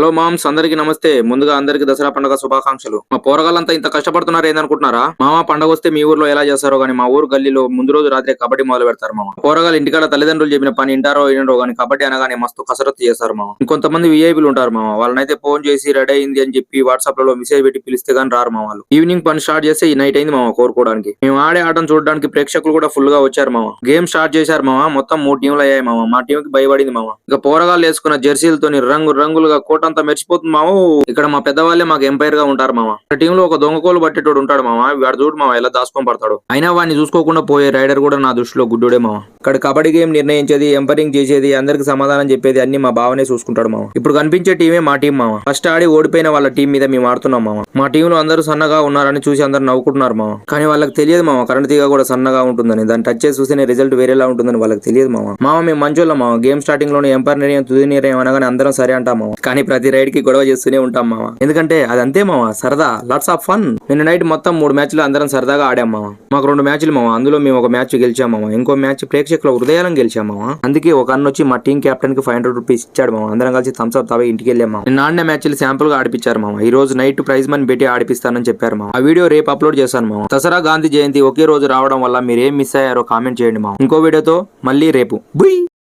Hello moms అందరికి నమస్తే. ముందుగా అందరికి దసరా పండుగ శుభాకాంక్షలు. మా పోరగాళ్ళంతా ఇంత కష్టపడుతున్నారు ఏందనుకుంటున్నారా? మామ పండగ వస్తే మీ ఊర్లో ఎలా చేస్తారో గానీ మా ఊరు గల్లీలో ముందు రోజు రాత్రి కబడ్డీ మొదలు పెడతారు మామ. పోరగాళ్ళు ఇంటికాడ తల్లిదండ్రులు చెప్పిన పని ఇంటారో వినరో గానీ కబడ్డీ అనగానే మస్తు కసరత్తు చేస్తారు మామ. ఇంకొంతమంది విఐపీలు ఉంటారు మామ. వాళ్ళనైతే ఫోన్ చేసి రెడీ అయింది అని చెప్పి వాట్సాప్లో మెసేజ్ పెట్టి పిలిస్తే గానీ రారు మా వాళ్ళు. ఈవినింగ్ పని స్టార్ట్ చేస్తే ఈ నైట్ అయింది మామ కోరుకోవడానికి. మేము ఆడే ఆటను చూడడానికి ప్రేక్షకులు కూడా ఫుల్గా వచ్చారు మామ. గేమ్ స్టార్ట్ చేశారు మామ. మొత్తం మూడు టీంలు అయ్యాయి మామ. మా టీం కి భయపడింది మామ. ఇక పోరగాళ్ళు వేసుకున్న జెర్సీలతో రంగు రంగులుగా కోట అంతా మెరిచిపోతుంది మామ ఇక్కడ మా పెద్దవాళ్ళే మాకు ఎంపైర్గా ఉంటారు మామ టీమ్లో ఒక దొంగకోలు పట్టేటోడు ఉంటాడు మామ వాడు చూడు మామ ఎలా దాచుకొని పడతాడు. అయినా వాడిని చూసుకోకుండా పోయే రైడర్ కూడా నా దృష్టిలో గుడ్డుడే మామ ఇక్కడ కబడ్డీ గేమ్ నిర్ణయించేది ఎంపైరింగ్ చేసేది అందరికి సమాధానం చెప్పేది అన్ని మా బావనే చూసుకుంటాడు మామ. ఇప్పుడు కనిపించే టీమే మా టీం మామ. ఫస్ట్ ఆడి ఓడిపోయిన వాళ్ళ టీం మీద మేము ఆడుతున్నాం మామ. మా టీం లో అందరూ సన్నగా ఉన్నారని చూసి అందరు నవ్వుకుంటున్నారు మామ. కానీ వాళ్ళకి తెలియదు మామ కరెంట్ తీగ కూడా సన్నగా ఉంటుందని. దాన్ని టచ్ చేసి చూస్తేనే రిజల్ట్ వేరేలా ఉంటుందని వాళ్ళకి తెలియదు మామ. మామ మేము మంచోళ్ళం మామ. గేమ్ స్టార్టింగ్లోనే ఎంపైర్ నిర్ణయం తుది నిర్ణయం అనగానే అందరం సరే అంటాం మామ. కానీ ప్రతి రైడ్కి గొడవ చేస్తూనే ఉంటాం మామ. ఎందుకంటే అది అంతే మామ. సరదా లాట్స్ ఆఫ్ ఫన్ నిన్న నైట్ మొత్తం మూడు మ్యాచ్లు అందరం సరదాగా ఆడాం మామ. మాకు రెండు మ్యాచ్లు మామ. అందులో మేము ఒక మ్యాచ్ గెలిచాం మామ. ఇంకో మ్యాచ్ ప్రేక్షకుల హృదయాలను గెలిచాం మామ. అందుకే ఒక అన్న వచ్చి మా టీం కెప్టెన్కి ఫైవ్ హండ్రెడ్ రూపీస్ ఇచ్చాడు మామ. అందరం కలిసి థమ్స్ అప్ తావే ఇంటికి వెళ్ళాం మామ. నిన్న ఆడిన మ్యాచ్లు శాంపుల్గా ఆడిపించారు మామ. ఈ రోజు నైట్ ప్రైజ్ మనీ పెట్టి ఆడిపిస్తానని చెప్పారు మామ. ఆ వీడియో రేపు అప్లోడ్ చేశాను మామ. దసరా గాంధీ జయంతి ఒకే రోజు రావడం వల్ల మీరు ఏం మిస్ అయ్యారో కామెంట్ చేయండి మామ. ఇంకో వీడియోతో మళ్ళీ రేపు. బుయ్